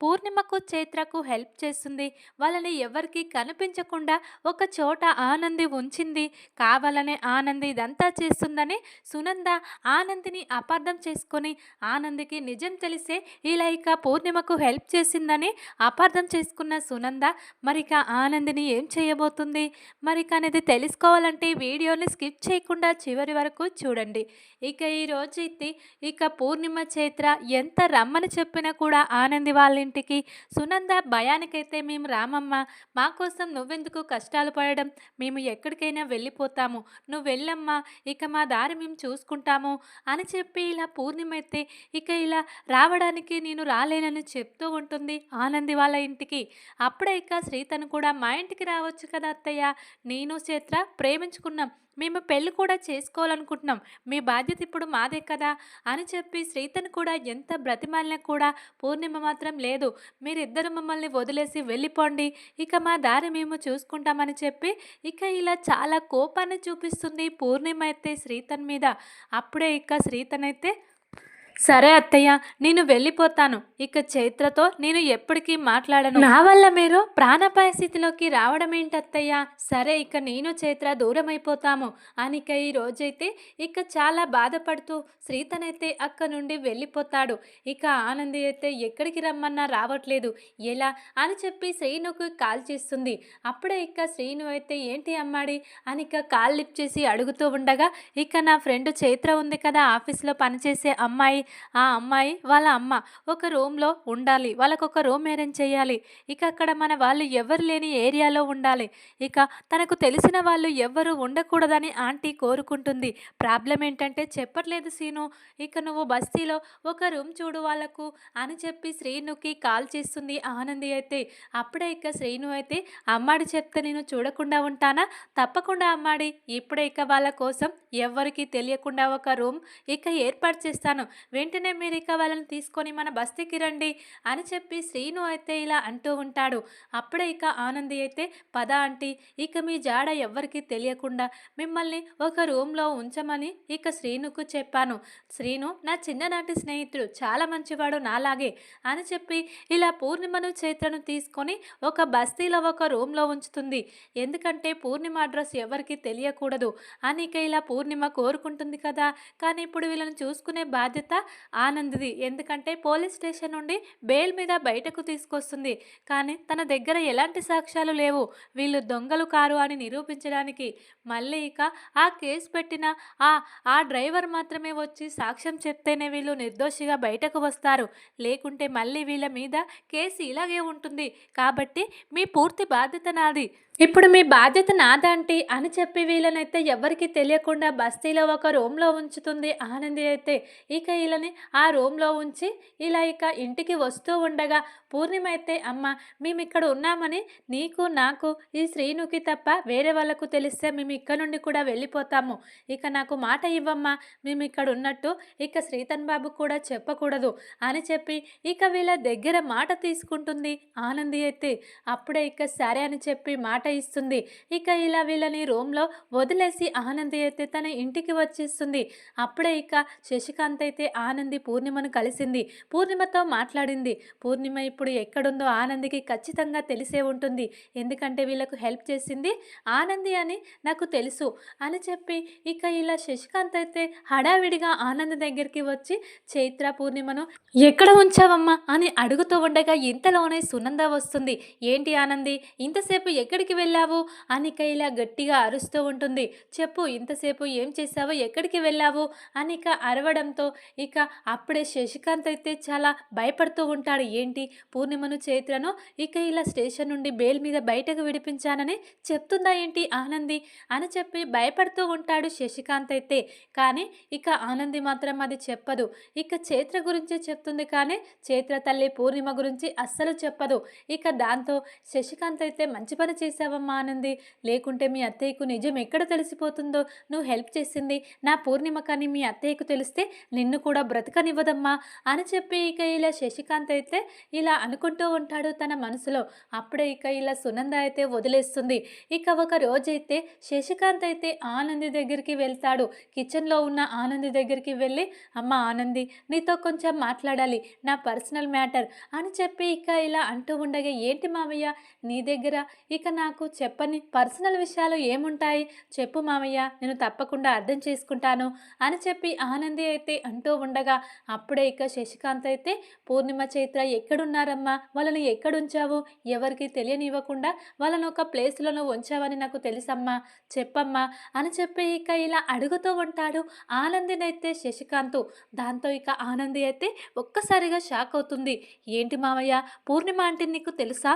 పూర్ణిమకు చైత్రకు help చేస్తుంది. వాళ్ళని ఎవరికి కనిపించకుండా ఒక చోట ఆనంది ఉంచింది. కావాలనే ఆనంది ఇదంతా చేస్తుందని సునంద ఆనందిని అపార్థం చేసుకొని ఆనందికి నిజం తెలిసే ఇలా ఇక పూర్ణిమకు హెల్ప్ చేసిందని అపార్థం చేసుకున్న సునంద మరిక ఆనందిని ఏం చేయబోతుంది? మరిక అనేది తెలుసుకోవాలంటే వీడియోని స్కిప్ చేయకుండా చివరి వరకు చూడండి. ఇక ఈ రోజైతే ఇక పూర్ణిమ చైత్ర ఎంత రమ్మని చెప్పినా కూడా ఆనంది వాళ్ళ ఇంటికి. సునంద భయానికైతే మేము రామమ్మ మా కోసం నువ్వెందుకు కష్టాలు పడడం? మేము ఎక్కడికైనా వెళ్ళిపోతాము. నువ్వు వెళ్ళమ్మా ఇక మా దారి మేము చూసుకుంటాము అని చెప్పి ఇలా పూర్ణిమైతే ఇక ఇలా రావడానికి నేను రాలేనని చెప్తూ ఉంటుంది ఆనంది వాళ్ళ ఇంటికి. అప్పుడే ఇక శ్రీతను కూడా మా ఇంటికి రావచ్చు కదా అత్తయ్య? నేను చేత్ర ప్రేమించుకున్నాం. మేము పెళ్ళి కూడా చేసుకోవాలనుకుంటున్నాం. మీ బాధ్యత ఇప్పుడు మాదే కదా? అని చెప్పి శ్రీతను కూడా ఎంత బ్రతిమాలినా కూడా పూర్ణిమ మాత్రం లేదు లేదు. మీరిద్దరు మమ్మల్ని వదిలేసి వెళ్ళిపోండి. ఇక మా దారి మేము చూసుకుంటామని చెప్పి ఇక ఇలా చాలా కోపాన్ని చూపిస్తుంది పూర్ణిమ అయితే శ్రీతన్ మీద. అప్పుడే ఇక శ్రీతన్ అయితే సరే అత్తయ్య నేను వెళ్ళిపోతాను. ఇక చైత్రతో నేను ఎప్పటికీ మాట్లాడను. నా వల్ల మీరు? ప్రాణాపాయ స్థితిలోకి రావడం ఏంటి అత్తయ్య సరే ఇక నేను చైత్ర దూరం అయిపోతాము అని ఇక ఈ రోజైతే ఇక చాలా బాధపడుతూ శ్రీతనైతే అక్క నుండి వెళ్ళిపోతాడు. ఇక ఆనంది అయితే ఎక్కడికి రమ్మన్నా రావట్లేదు. ఎలా? అని చెప్పి శ్రీనుకు కాల్ చేస్తుంది. అప్పుడే ఇక శ్రీను అయితే ఏంటి అమ్మాడి? అని ఇక కాల్ లిఫ్ట్ చేసి అడుగుతూ ఉండగా ఇక నా ఫ్రెండ్ చైత్ర ఉంది కదా ఆఫీస్లో పనిచేసే అమ్మాయి. ఆ అమ్మాయి వాళ్ళ అమ్మ ఒక రూమ్లో ఉండాలి. వాళ్ళకు ఒక రూమ్ అరేంజ్ చేయాలి. ఇక అక్కడ మన వాళ్ళు ఎవరు లేని ఏరియాలో ఉండాలి. ఇక తనకు తెలిసిన వాళ్ళు ఎవ్వరు ఉండకూడదని ఆంటీ కోరుకుంటుంది. ప్రాబ్లం ఏంటంటే చెప్పట్లేదు సీను. ఇక నువ్వు బస్తీలో ఒక రూమ్ చూడు వాళ్ళకు అని చెప్పి శ్రీనుకి కాల్ చేస్తుంది ఆనంది అయితే. అప్పుడే ఇక శ్రీను అయితే అమ్మాడి చెప్తే నేను చూడకుండా ఉంటానా? తప్పకుండా అమ్మాడి. ఇప్పుడే ఇక వాళ్ళ కోసం ఎవ్వరికి తెలియకుండా ఒక రూమ్ ఇక ఏర్పాటు చేస్తాను. వెంటనే మీరు ఇక వాళ్ళని తీసుకొని మన బస్తీకి రండి అని చెప్పి శ్రీను అయితే ఇలా అంటూ ఉంటాడు. అప్పుడే ఇక ఆనంది అయితే పద ఆంటీ ఇక మీ జాడ ఎవ్వరికీ తెలియకుండా మిమ్మల్ని ఒక రూమ్లో ఉంచమని ఇక శ్రీనుకు చెప్పాను. శ్రీను నా చిన్ననాటి స్నేహితుడు చాలా మంచివాడు నాలాగే అని చెప్పి ఇలా పూర్ణిమను చైత్రను తీసుకొని ఒక బస్తీలో ఒక రూమ్లో ఉంచుతుంది. ఎందుకంటే పూర్ణిమ అడ్రస్ ఎవరికి తెలియకూడదు అనిక ఇలా పూర్ణిమ కోరుకుంటుంది కదా. కానీ ఇప్పుడు వీళ్ళని చూసుకునే బాధ్యత ఆనందిది. ఎందుకంటే పోలీస్ స్టేషన్ నుండి బెయిల్ మీద బయటకు తీసుకొస్తుంది. కానీ తన దగ్గర ఎలాంటి సాక్ష్యాలు లేవు. వీళ్ళు దొంగలు కారు అని నిరూపించడానికి. మళ్ళీ ఇక ఆ కేసు పెట్టిన ఆ ఆ డ్రైవర్ మాత్రమే వచ్చి సాక్ష్యం చెప్తేనే వీళ్ళు నిర్దోషిగా బయటకు వస్తారు. లేకుంటే మళ్ళీ వీళ్ళ మీద కేసు ఇలాగే ఉంటుంది. కాబట్టి మీ పూర్తి బాధ్యత నాది. ఇప్పుడు మీ బాధ్యత నాదంటే అని చెప్పి వీళ్ళనైతే ఎవరికి తెలియకుండా బస్తీలో ఒక రూమ్లో ఉంచుతుంది ఆనంది అయితే. ఇక వీళ్ళని ఆ రూమ్లో ఉంచి ఇలా ఇక ఇంటికి వస్తూ ఉండగా పూర్ణిమ అయితే అమ్మ మేము ఇక్కడ ఉన్నామని నీకు నాకు ఈ శ్రీనుకి తప్ప వేరే వాళ్ళకు తెలిస్తే మేము ఇక్కడ నుండి కూడా వెళ్ళిపోతాము. ఇక నాకు మాట ఇవ్వమ్మా మేము ఇక్కడ ఉన్నట్టు ఇక శ్రీతన్ బాబు కూడా చెప్పకూడదు అని చెప్పి ఇక వీళ్ళ దగ్గర మాట తీసుకుంటుంది ఆనంది అయితే. అప్పుడే ఇక సరే అని చెప్పి మాట ఇస్తుంది. ఇక ఇలా వీళ్ళని రూమ్లో వదిలేసి ఆనంది అయితే తన ఇంటికి వచ్చేస్తుంది. అప్పుడే ఇక శశికాంత్ అయితే ఆనంది పూర్ణిమను కలిసింది. పూర్ణిమతో మాట్లాడింది. పూర్ణిమ ఇప్పుడు ఎక్కడుందో ఆనందికి ఖచ్చితంగా తెలిసే ఉంటుంది. ఎందుకంటే వీళ్ళకు హెల్ప్ చేసింది ఆనంది అని నాకు తెలుసు అని చెప్పి ఇక ఇలా శశికాంత్ అయితే హడావిడిగా ఆనంద్ దగ్గరికి వచ్చి చైత్ర పూర్ణిమను ఎక్కడ ఉంచావమ్మా అని అడుగుతూ ఉండగా ఇంతలోనే సునంద వస్తుంది. ఏంటి ఆనంది? ఇంతసేపు ఎక్కడికి వెళ్ళావు? అని ఇలా గట్టిగా అరుస్తూ ఉంటుంది. చెప్పు ఇంతసేపు ఏం చేశావు? ఎక్కడికి వెళ్ళావు? అని ఇక అరవడంతో ఇక అప్పుడే శశికాంత్ అయితే చాలా భయపడుతూ ఉంటాడు. ఏంటి? పూర్ణిమను చైత్రను ఇక ఇలా స్టేషన్ నుండి బెయిల్ మీద బయటకు విడిపించానని చెప్తుందా ఏంటి ఆనంది? అని చెప్పి భయపడుతూ ఉంటాడు శశికాంత్ అయితే. కానీ ఇక ఆనంది మాత్రం అది చెప్పదు. ఇక చైత్ర గురించే చెప్తుంది కానీ చైత్ర తల్లి పూర్ణిమ గురించి అస్సలు చెప్పదు. ఇక దాంతో శశికాంత్ అయితే మంచి పని చేసావమ్మా ఆనంది? లేకుంటే మీ అత్తయ్యకు నిజం ఎక్కడ తెలిసిపోతుందో? నువ్వు హెల్ప్ చేసింది నా పూర్ణిమ కానీ మీ అత్తయ్యకు తెలిస్తే నిన్ను కూడా కూడా బ్రతకనివ్వదమ్మా అని చెప్పి ఇక ఇలా శశికాంత్ అయితే ఇలా అనుకుంటూ ఉంటాడు తన మనసులో. అప్పుడే ఇక ఇలా సునంద అయితే వదిలేస్తుంది. ఇక ఒక రోజైతే శశికాంత్ అయితే ఆనంది దగ్గరికి వెళ్తాడు. కిచెన్లో ఉన్న ఆనంది దగ్గరికి వెళ్ళి అమ్మ ఆనంది నీతో కొంచెం మాట్లాడాలి నా పర్సనల్ మ్యాటర్ అని చెప్పి ఇక ఇలా అంటూ ఉండగా ఏంటి మావయ్య నీ దగ్గర? ఇక నాకు నాకు చెప్పని పర్సనల్ విషయాలు ఏముంటాయి? చెప్పు మామయ్య నేను తప్పకుండా అర్థం చేసుకుంటాను అని చెప్పి ఆనంది అయితే అంటూ ఉండగా అప్పుడే ఇక శశికాంత్ అయితే పూర్ణిమ చైత్ర ఎక్కడున్నారమ్మా? వాళ్ళని ఎక్కడుంచావు? ఎవరికి తెలియనివ్వకుండా వాళ్ళని ఒక ప్లేస్లోనూ ఉంచావని నాకు తెలుసమ్మా. చెప్పమ్మా అని చెప్పి ఇక ఇలా అడుగుతూ ఉంటాడు. ఆనందినైతే శశికాంత్ దాంతో ఇక ఆనంది అయితే ఒక్కసారిగా షాక్ అవుతుంది. ఏంటి మావయ్య పూర్ణిమ అంటే నీకు తెలుసా?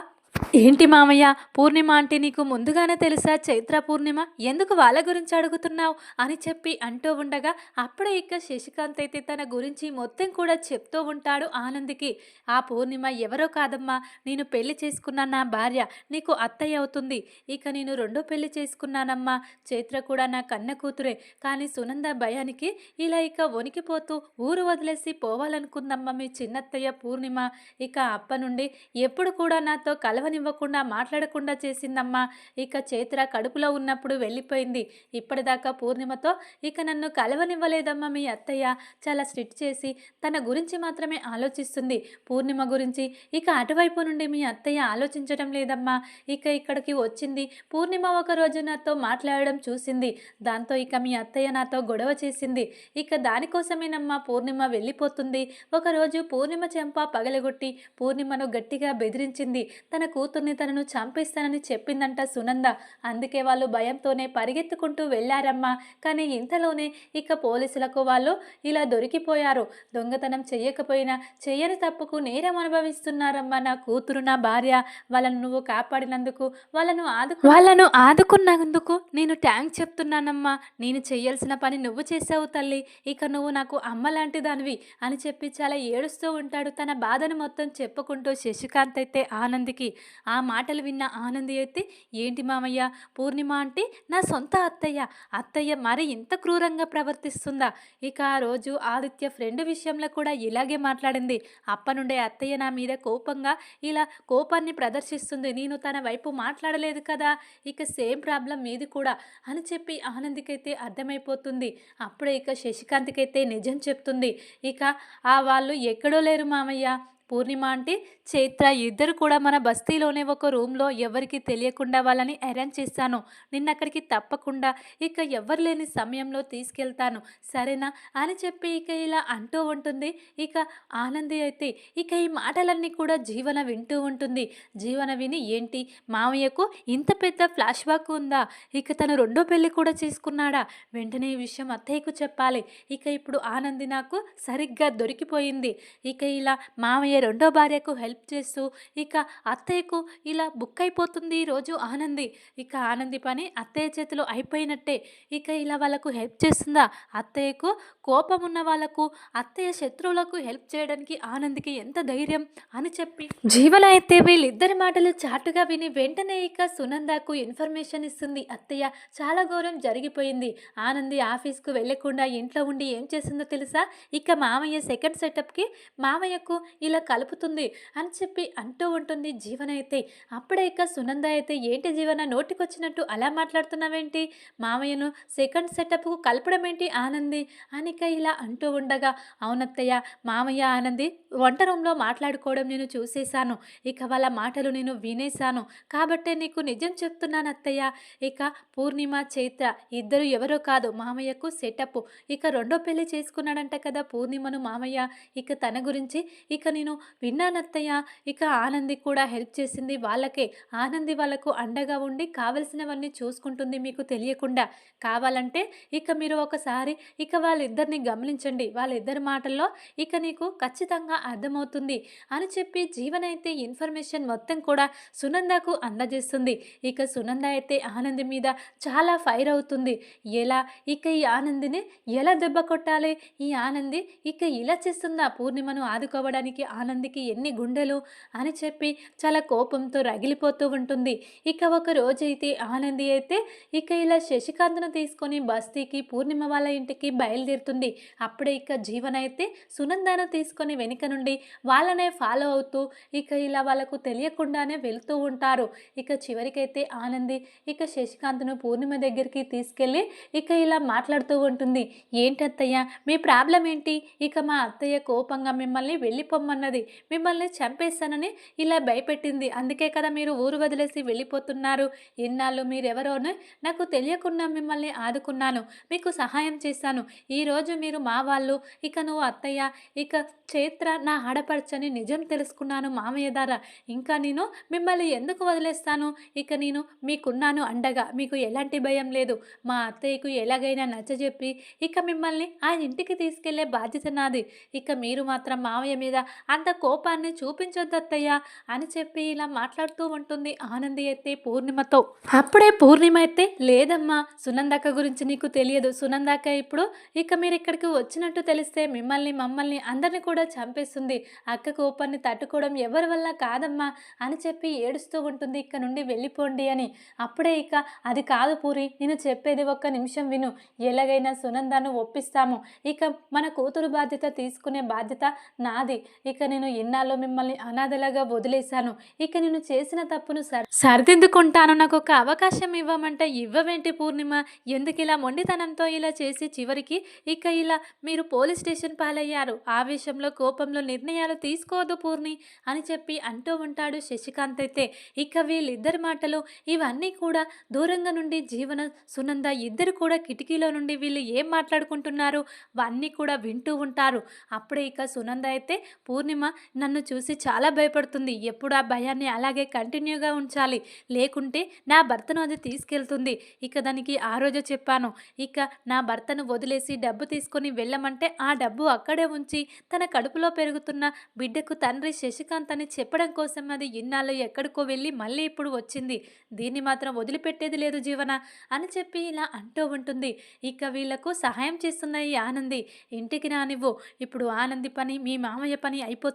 ఏంటి మామయ్య? పూర్ణిమ అంటే నీకు ముందుగానే తెలుసా? చైత్ర పూర్ణిమ? ఎందుకు వాళ్ళ గురించి అడుగుతున్నావు? అని చెప్పి అంటూ ఉండగా అప్పుడే ఇక శశికాంత్ అయితే తన గురించి మొత్తం కూడా చెప్తూ ఉంటాడు ఆనందికి. ఆ పూర్ణిమ ఎవరో కాదమ్మా నేను పెళ్ళి చేసుకున్న నా భార్య నీకు అత్తయ్య అవుతుంది. ఇక నేను రెండో పెళ్ళి చేసుకున్నానమ్మా. చైత్ర కూడా నా కన్న కూతురే. కానీ సునంద భయానికి ఇలా ఇక వణికిపోతూ ఊరు వదిలేసి పోవాలనుకుందమ్మా మీ చిన్నత్తయ్య పూర్ణిమ. ఇక అప్ప నుండి ఎప్పుడు కూడా నాతో కల కలవనివ్వకుండా మాట్లాడకుండా చేసిందమ్మా. ఇక చైత్ర కడుపులో ఉన్నప్పుడు వెళ్ళిపోయింది. ఇప్పటిదాకా పూర్ణిమతో ఇక నన్ను కలవనివ్వలేదమ్మా మీ అత్తయ్య. చాలా స్ట్రిక్ట్ చేసి తన గురించి మాత్రమే ఆలోచిస్తుంది. పూర్ణిమ గురించి ఇక అటువైపు నుండి మీ అత్తయ్య ఆలోచించడం లేదమ్మా. ఇక ఇక్కడికి వచ్చింది. పూర్ణిమ ఒక రోజు నాతో మాట్లాడడం చూసింది. దాంతో ఇక మీ అత్తయ్య నాతో గొడవ చేసింది. ఇక దానికోసమేనమ్మా పూర్ణిమ వెళ్ళిపోతుంది. ఒకరోజు పూర్ణిమ చెంప పగలగొట్టి పూర్ణిమను గట్టిగా బెదిరించింది. తన కూతుర్ని తనను చంపేస్తానని చెప్పిందంట సునంద. అందుకే వాళ్ళు భయంతోనే పరిగెత్తుకుంటూ వెళ్ళారమ్మా. కానీ ఇంతలోనే ఇక పోలీసులకు వాళ్ళు ఇలా దొరికిపోయారు. దొంగతనం చెయ్యకపోయినా చెయ్యని తప్పుకు నేరం అనుభవిస్తున్నారమ్మా నా కూతురు నా భార్య. వాళ్ళను నువ్వు కాపాడినందుకు వాళ్ళను ఆదుకు వాళ్ళను ఆదుకున్నందుకు నేను ట్యాంక్ చెప్తున్నానమ్మా. నేను చేయాల్సిన పని నువ్వు చేసావు తల్లి. ఇక నువ్వు నాకు అమ్మ లాంటి దానివి అని చెప్పి చాలా ఏడుస్తూ ఉంటాడు. తన బాధను మొత్తం చెప్పుకుంటూ శశికాంత్ అయితే ఆనందికి ఆ మాటలు విన్న ఆనంది అయితే ఏంటి మామయ్య పూర్ణిమ అంటే నా సొంత అత్తయ్య. అత్తయ్య మరి ఇంత క్రూరంగా ప్రవర్తిస్తుందా? ఇక ఆ రోజు ఆదిత్య ఫ్రెండ్ విషయంలో కూడా ఇలాగే మాట్లాడింది. అప్ప నుండే అత్తయ్య నా మీద కోపంగా ఇలా కోపాన్ని ప్రదర్శిస్తుంది. నేను తన వైపు మాట్లాడలేదు కదా ఇక సేమ్ ప్రాబ్లం మీది కూడా అని చెప్పి ఆనందికైతే అర్థమైపోతుంది. అప్పుడే ఇక శశికాంత్కైతే నిజం చెప్తుంది. ఇక ఆ వాళ్ళు ఎక్కడో లేరు మామయ్య. పూర్ణిమ అంటే చైత్ర. ఇద్దరు కూడా మన బస్తీలోనే ఒక రూమ్లో ఎవరికి తెలియకుండా వాళ్ళని అరేంజ్ చేశాను నిన్న అక్కడికి తప్పకుండా. ఇక ఎవరు లేని సమయంలో తీసుకెళ్తాను. సరేనా? అని చెప్పి ఇక ఇలా అంటూ ఉంటుంది. ఇక ఆనంది అయితే ఇక ఈ మాటలన్నీ కూడా జీవన వింటూ ఉంటుంది. జీవన విని ఏంటి? మామయ్యకు ఇంత పెద్ద ఫ్లాష్ బ్యాక్ ఉందా? ఇక తను రెండో పెళ్ళి కూడా చేసుకున్నాడా? వెంటనే ఈ విషయం అత్తయ్యకు చెప్పాలి. ఇక ఇప్పుడు ఆనంది నాకు సరిగ్గా దొరికిపోయింది. ఇక ఇలా మామయ్య రెండో భార్యకు హెల్ప్ చేస్తూ ఇక అత్తయ్యకు ఇలా బుక్ అయిపోతుంది ఈరోజు ఆనంది. ఇక ఆనంది పని అత్తయ్య చేతిలో అయిపోయినట్టే. ఇక ఇలా వాళ్ళకు హెల్ప్ చేస్తుందా? అత్తయ్యకు కోపం ఉన్న వాళ్ళకు అత్తయ్య శత్రువులకు హెల్ప్ చేయడానికి ఆనందికి ఎంత ధైర్యం అని చెప్పి. జీవన అయితే వీళ్ళిద్దరి మాటలు చాటుగా విని వెంటనే ఇక సునందకు ఇన్ఫర్మేషన్ ఇస్తుంది. అత్తయ్య చాలా ఘోరం జరిగిపోయింది. ఆనంది ఆఫీస్కు వెళ్ళకుండా ఇంట్లో ఉండి ఏం చేసిందో తెలుసా? ఇక మామయ్య సెకండ్ సెటప్కి మామయ్యకు ఇలా కలుపుతుంది అని చెప్పి అంటూ ఉంటుంది జీవన అయితే. అప్పుడే ఇక సునంద అయితే ఏంటి జీవన నోటికొచ్చినట్టు అలా మాట్లాడుతున్నావేంటి? మామయ్యను సెకండ్ సెటప్కు కలపడం ఏంటి ఆనంది అనిక ఇలా అంటూ ఉండగా అవునత్తయ్య మామయ్య ఆనంది వంట రూమ్లో మాట్లాడుకోవడం నేను చూసేశాను. ఇక వాళ్ళ మాటలు నేను వినేశాను. కాబట్టే నీకు నిజం చెప్తున్నాను అత్తయ్య ఇక పూర్ణిమ చైత్ర ఇద్దరు ఎవరో కాదు మామయ్యకు సెటప్. ఇక రెండో పెళ్ళి చేసుకున్నాడంట కదా పూర్ణిమను మామయ్య. ఇక తన గురించి ఇక నేను విన్నానత్తయ్య ఇక ఆనంది కూడా హెల్ప్ చేసింది వాళ్ళకే. ఆనంది వాళ్ళకు అండగా ఉండి కావలసినవన్నీ చూసుకుంటుంది మీకు తెలియకుండా. కావాలంటే ఇక మీరు ఒకసారి ఇక వాళ్ళిద్దరిని గమనించండి. వాళ్ళిద్దరి మాటల్లో ఇక నీకు ఖచ్చితంగా అర్థమవుతుంది అని చెప్పి జీవనైతే అయితే ఇన్ఫర్మేషన్ మొత్తం కూడా సునందకు అందజేస్తుంది. ఇక సునంద అయితే ఆనంది మీద చాలా ఫైర్ అవుతుంది. ఎలా? ఇక ఈ ఆనందిని ఎలా దెబ్బ కొట్టాలి? ఈ ఆనంది ఇక ఇలా చేస్తుందా? పూర్ణిమను ఆదుకోవడానికి ఆనంది ఆనందికి ఎన్ని గుండెలు అని చెప్పి చాలా కోపంతో రగిలిపోతూ ఉంటుంది. ఇక ఒక రోజైతే ఆనంది అయితే ఇక ఇలా శశికాంత్ను తీసుకొని బస్తీకి పూర్ణిమ వాళ్ళ ఇంటికి బయలుదేరుతుంది. అప్పుడే ఇక జీవన అయితే సునందాను తీసుకొని వెనుక నుండి వాళ్ళనే ఫాలో అవుతూ ఇక ఇలా వాళ్ళకు తెలియకుండానే వెళ్తూ ఉంటారు. ఇక చివరికైతే ఆనంది ఇక శశికాంత్ను పూర్ణిమ దగ్గరికి తీసుకెళ్ళి ఇక ఇలా మాట్లాడుతూ ఉంటుంది. ఏంటి అత్తయ్య మీ ప్రాబ్లం ఏంటి? ఇక మా అత్తయ్య కోపంగా మిమ్మల్ని వెళ్ళిపోమ్మన్నది మిమ్మల్ని చంపేస్తానని ఇలా భయపెట్టింది. అందుకే కదా మీరు ఊరు వదిలేసి వెళ్ళిపోతున్నారు. ఇన్నాళ్ళు మీరెవరోనో నాకు తెలియకుండా మిమ్మల్ని ఆదుకున్నాను. మీకు సహాయం చేశాను. ఈరోజు మీరు మా వాళ్ళు ఇక నువ్వు అత్తయ్య ఇక చైత్ర నా ఆడపడచని నిజం తెలుసుకున్నాను మామయ్య ద్వారా. ఇంకా నేను మిమ్మల్ని ఎందుకు వదిలేస్తాను? ఇక నేను మీకున్నాను అండగా. మీకు ఎలాంటి భయం లేదు. మా అత్తయ్యకు ఎలాగైనా నచ్చజెప్పి ఇక మిమ్మల్ని ఆ ఇంటికి తీసుకెళ్ళే బాధ్యత నాది. ఇక మీరు మాత్రం మామయ్య మీద అంత కోపాన్ని చూపించొద్దత్తయ్య అని చెప్పి ఇలా మాట్లాడుతూ ఉంటుంది ఆనంది అయితే పూర్ణిమతో. అప్పుడే పూర్ణిమ అయితే లేదమ్మా సునందక్క గురించి నీకు తెలియదు. సునందక్క ఇప్పుడు ఇక మీరు ఇక్కడికి వచ్చినట్టు తెలిస్తే మిమ్మల్ని మమ్మల్ని అందరిని కూడా చంపేస్తుంది. అక్క కోపాన్ని తట్టుకోవడం ఎవరి వల్ల కాదమ్మా అని చెప్పి ఏడుస్తూ ఉంటుంది. ఇక్కడ నుండి వెళ్ళిపోండి అని. అప్పుడే ఇక అది కాదు పూరి. నేను చెప్పేది ఒక్క నిమిషం విను. ఎలాగైనా సునందాను ఒప్పిస్తాము. ఇక మన కూతురు బాధ్యత తీసుకునే బాధ్యత నాది. ఇక నేను ఇన్నాళ్ళు మిమ్మల్ని అనాథలాగా వదిలేశాను. ఇక నేను చేసిన తప్పును సర్ సరిదిద్దుకుంటాను. నాకు ఒక అవకాశం ఇవ్వమంటే ఇవ్వవేంటి పూర్ణిమ? ఎందుకు ఇలా మొండితనంతో ఇలా చేసి చివరికి ఇక ఇలా మీరు పోలీస్ స్టేషన్ పాలయ్యారు? ఆవేశంలో కోపంలో నిర్ణయాలు తీసుకోవద్దు పూర్ణి అని చెప్పి అంటూ ఉంటాడు శశికాంత్ అయితే. ఇక వీళ్ళిద్దరి మాటలు ఇవన్నీ కూడా దూరంగా నుండి జీవన సునంద ఇద్దరు కూడా కిటికీలో నుండి వీళ్ళు ఏం మాట్లాడుకుంటున్నారు? అవన్నీ కూడా వింటూ ఉంటారు. అప్పుడే ఇక సునంద అయితే పూర్ణిమ నన్ను చూసి చాలా భయపడుతుంది. ఎప్పుడు ఆ భయాన్ని అలాగే కంటిన్యూగా ఉంచాలి. లేకుంటే నా భర్తను అది తీసుకెళ్తుంది. ఇక దానికి ఆ రోజు చెప్పాను. ఇక నా భర్తను వదిలేసి డబ్బు తీసుకొని వెళ్ళమంటే ఆ డబ్బు అక్కడే ఉంచి తన కడుపులో పెరుగుతున్న బిడ్డకు తండ్రి శశికాంత్ అని చెప్పడం కోసం అది ఇన్నాళ్ళు ఎక్కడికో వెళ్ళి మళ్ళీ ఇప్పుడు వచ్చింది. దీన్ని మాత్రం వదిలిపెట్టేది లేదు జీవన అని చెప్పి ఇలా అంటూ ఉంటుంది. ఇక వీళ్ళకు సహాయం చేస్తున్న ఈ ఆనంది ఇంటికి రానివ్వు. ఇప్పుడు ఆనంది పని మీ మామయ్య పని అయిపోతుంది.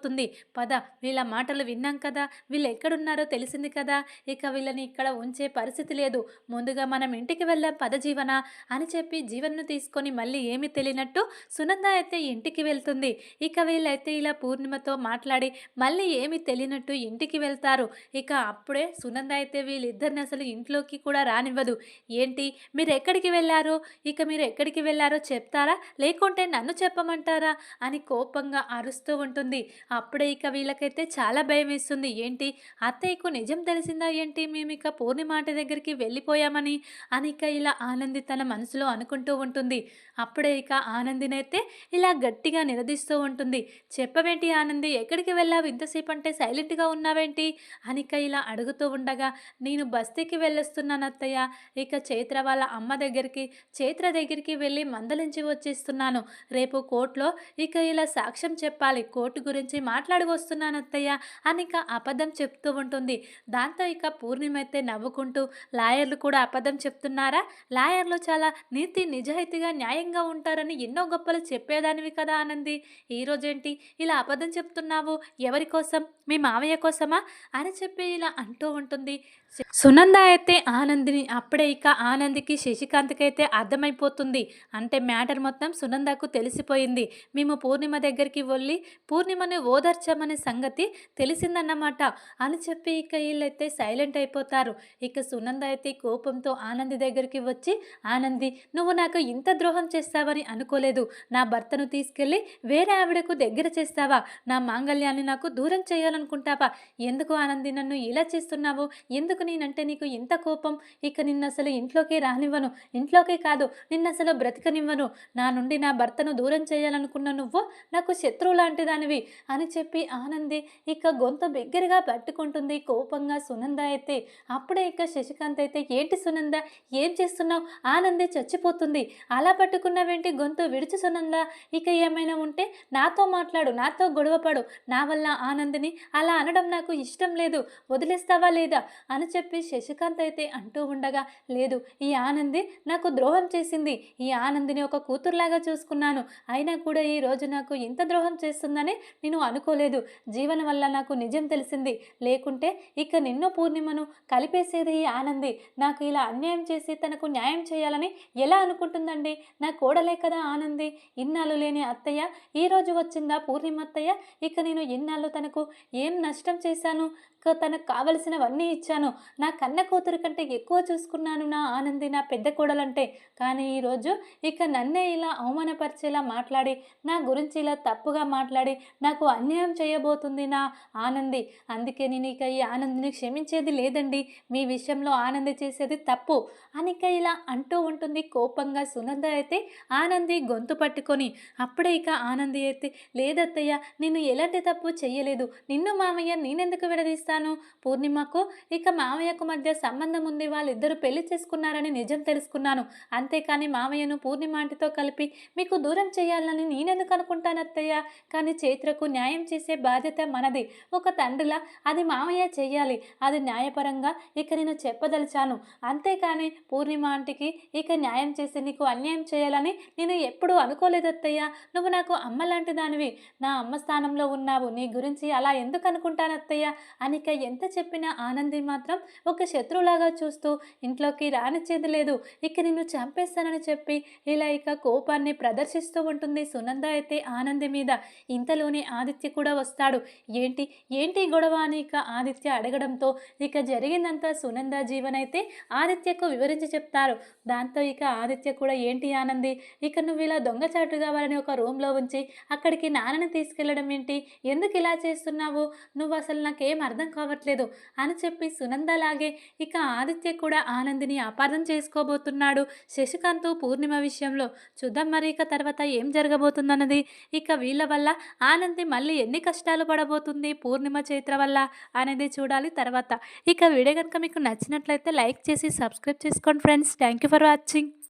పద వీళ్ళ మాటలు విన్నాం కదా వీళ్ళు ఎక్కడున్నారో తెలిసింది కదా ఇక వీళ్ళని ఇక్కడ ఉంచే పరిస్థితి లేదు. ముందుగా మనం ఇంటికి వెళ్ళాం పద జీవన అని చెప్పి జీవన్ను తీసుకొని మళ్ళీ ఏమీ తెలియనట్టు సునంద అయితే ఇంటికి వెళ్తుంది. ఇక వీళ్ళైతే ఇలా పూర్ణిమతో మాట్లాడి మళ్ళీ ఏమీ తెలియనట్టు ఇంటికి వెళ్తారు. ఇక అప్పుడే సునంద అయితే వీళ్ళిద్దరిని అసలు ఇంట్లోకి కూడా రానివ్వదు. ఏంటి మీరు ఎక్కడికి వెళ్ళారు? ఇక మీరు ఎక్కడికి వెళ్ళారో చెప్తారా? లేకుంటే నన్ను చెప్పమంటారా? అని కోపంగా అరుస్తూ ఉంటుంది. అప్పుడే ఇక వీళ్ళకైతే చాలా భయం వేస్తుంది ఏంటి? అత్తయ్యకు నిజం తెలిసిందా ఏంటి? మేము ఇక పూర్ణిమ ఆంటీ దగ్గరికి వెళ్ళిపోయామని అని ఇక ఇలా ఆనంది తన మనసులో అనుకుంటూ ఉంటుంది. అప్పుడే ఇక ఆనందినైతే ఇలా గట్టిగా నిలదీస్తూ ఉంటుంది. చెప్పవేంటి ఆనంది? ఎక్కడికి వెళ్ళావు? ఇంతసేపు అంటే సైలెంట్గా ఉన్నావేంటి? అనిక ఇలా అడుగుతూ ఉండగా నేను బస్తీకి వెళ్ళొస్తున్నాను అత్తయ్య. ఇక చైత్ర వాళ్ళ అమ్మ దగ్గరికి చైత్ర దగ్గరికి వెళ్ళి మందలించి వచ్చేస్తున్నాను. రేపు కోర్టులో ఇక ఇలా సాక్ష్యం చెప్పాలి. కోర్టు గురించి మాట్లాడి వస్తున్నాను అత్తయ్య ఇక అబద్ధం చెప్తూ ఉంటుంది. దాంతో ఇక పూర్ణిమ అయితే నవ్వుకుంటూ లాయర్లు కూడా అబద్ధం చెప్తున్నారా? లాయర్లు చాలా నీతి నిజాయితీగా న్యాయంగా ఉంటారని ఎన్నో గొప్పలు చెప్పేదానివి కదా ఆనంది. ఈరోజేంటి ఇలా అబద్ధం చెప్తున్నావు? ఎవరి కోసం? మీ మావయ్య కోసమా? అని చెప్పి ఇలా అంటూ ఉంటుంది. సునంద అయితే ఆనందిని అప్పుడే ఇక ఆనందికి శశికాంత్కి అయితే అర్థమైపోతుంది. అంటే మ్యాటర్ మొత్తం సునందకు తెలిసిపోయింది. మేము పూర్ణిమ దగ్గరికి వెళ్ళి పూర్ణిమని ఓదార్చామనే సంగతి తెలిసిందన్నమాట. అని చెప్పి ఇక వీళ్ళైతే సైలెంట్ అయిపోతారు. ఇక సునంద అయితే కోపంతో ఆనంది దగ్గరికి వచ్చి ఆనంది నువ్వు నాకు ఇంత ద్రోహం చేస్తావని అనుకోలేదు. నా భర్తను తీసుకెళ్ళి వేరే ఆవిడకు దగ్గర చేస్తావా? నా మాంగళ్యాన్ని నాకు దూరం చేయాలనుకుంటావా? ఎందుకు ఆనంది నన్ను ఇలా చేస్తున్నావు? ఎందుకు నేనంటే నీకు ఇంత కోపం? ఇక నిన్ను అసలు ఇంట్లోకి రానివ్వను. ఇంట్లోకే కాదు నిన్న అసలు బ్రతకనివ్వను. నా నుండి నా భర్తను దూరం చేయాలనుకున్న నువ్వు నాకు శత్రువు లాంటి దానివి అని చెప్పి ఆనంది ఇక గొంతు బిగ్గరగా పట్టుకుంటుంది. కోపంగా సునంద అయితే అప్పుడే ఇక శశికాంత్ అయితే ఏంటి సునంద? ఏం చేస్తున్నావు? ఆనంది చచ్చిపోతుంది. అలా పట్టుకున్నావేంటి? గొంతు విడిచి సునంద. ఇక ఏమైనా ఉంటే నాతో మాట్లాడు నాతో గొడవపడు నా వల్ల ఆనందిని అలా అనడం నాకు ఇష్టం లేదు. వదిలేస్తావా లేదా? అని చెప్పి శశికాంత్ అయితే అంటూ ఉండగా లేదు ఈ ఆనంది నాకు ద్రోహం చేసింది. ఈ ఆనందిని ఒక కూతురులాగా చూసుకున్నాను. అయినా కూడా ఈ రోజు నాకు ఇంత ద్రోహం చేస్తుందని నేను నేను అనుకోలేదు. జీవన వల్ల నాకు నిజం తెలిసింది. లేకుంటే ఇక నిన్ను పూర్ణిమను కలిపేసేది ఈ ఆనంది. నాకు ఇలా అన్యాయం చేసి తనకు న్యాయం చేయాలని ఎలా అనుకుంటుందండి? నా కోడలే కదా ఆనంది. ఇన్నాళ్ళు లేని అత్తయ్య ఈరోజు వచ్చిందా పూర్ణిమ అత్తయ్య ఇక నేను ఇన్నాళ్ళు తనకు ఏం నష్టం చేశాను? తనకు కావలసినవన్నీ ఇచ్చాను. నా కన్న కూతురు కంటే ఎక్కువ చూసుకున్నాను నా ఆనంది నా పెద్ద కోడలంటే. కానీ ఈరోజు ఇక నన్నే ఇలా అవమానపరిచేలా మాట్లాడి నా గురించి ఇలా తప్పుగా మాట్లాడి నాకు అన్యాయం చేయబోతుంది నా ఆనంది. అందుకే నేను ఇక ఈ ఆనందిని క్షమించేది లేదండి. మీ విషయంలో ఆనంది చేసేది తప్పు. అని ఇక ఇలా అంటూ ఉంటుంది. కోపంగా సునంద అయితే ఆనంది గొంతు పట్టుకొని అప్పుడే ఇక ఆనంది అయితే లేదత్తయ్య నేను ఎలాంటి తప్పు చేయలేదు నిన్ను మామయ్య నేనెందుకు విడదీస్తాను పూర్ణిమకు ఇక మామయ్యకు మధ్య సంబంధం ఉంది. వాళ్ళిద్దరూ పెళ్ళి చేసుకున్నారని నిజం తెలుసుకున్నాను. అంతేకాని మామయ్యను పూర్ణిమ ఆంటీతో కలిపి మీకు దూరం చేయాలని నేనెందుకు అనుకుంటాను అత్తయ్య? కానీ చైత్రకు న్యాయం చేసే బాధ్యత మనది. ఒక తండ్రిలా అది మామయ్య చెయ్యాలి అది న్యాయపరంగా ఇక నేను చెప్పదలిచాను. అంతేకాని పూర్ణిమ ఆంటీకి ఇక న్యాయం చేసి నీకు అన్యాయం చేయాలని నేను ఎప్పుడూ అనుకోలేదు అత్తయ్య. నువ్వు నాకు అమ్మ లాంటి దానివి. నా అమ్మ స్థానంలో ఉన్నావు. నీ గురించి అలా ఎందుకు అనుకుంటాను అత్తయ్య? అనిక ఎంత చెప్పినా ఆనంది మాత్రం ఒక శత్రువులాగా చూస్తూ ఇంట్లోకి రానిచ్చేది లేదు. ఇక నిన్ను చంపేస్తానని చెప్పి ఇలా ఇక కోపాన్ని ప్రదర్శిస్తూ ఉంటుంది సునంద అయితే ఆనంది మీద. ఇంతలోనే ఆదిత్య కూడా వస్తాడు. ఏంటి? ఏంటి గొడవ అని ఇక ఆదిత్య అడగడంతో ఇక జరిగిందంతా సునంద జీవన్ అయితే ఆదిత్యకు వివరించి చెప్తారు. దాంతో ఇక ఆదిత్య కూడా ఏంటి ఆనంది? ఇక నువ్వు ఇలా దొంగచాటు కావాలని ఒక రూమ్లో ఉంచి అక్కడికి నాన్నని తీసుకెళ్ళడం ఏంటి? ఎందుకు ఇలా చేస్తున్నావు? నువ్వు అసలు నాకేం అర్థం కావట్లేదు అని చెప్పి సునందలాగే ఇక ఆదిత్య కూడా ఆనందిని అపార్థం చేసుకోబోతున్నాడు. శశికాంత్ పూర్ణిమ విషయంలో చూద్దాం మరి ఇక తర్వాత ఏం జరగబోతుందన్నది. ఇక వీళ్ళ వల్ల ఆనంది మళ్ళీ ఎన్ని కష్టాలు పడబోతుంది పూర్ణిమ చైత్ర వల్ల అనేది చూడాలి తర్వాత. ఇక వీడియో కనుక మీకు నచ్చినట్లయితే లైక్ చేసి సబ్స్క్రైబ్ చేసుకోండి friends. Thank you for watching.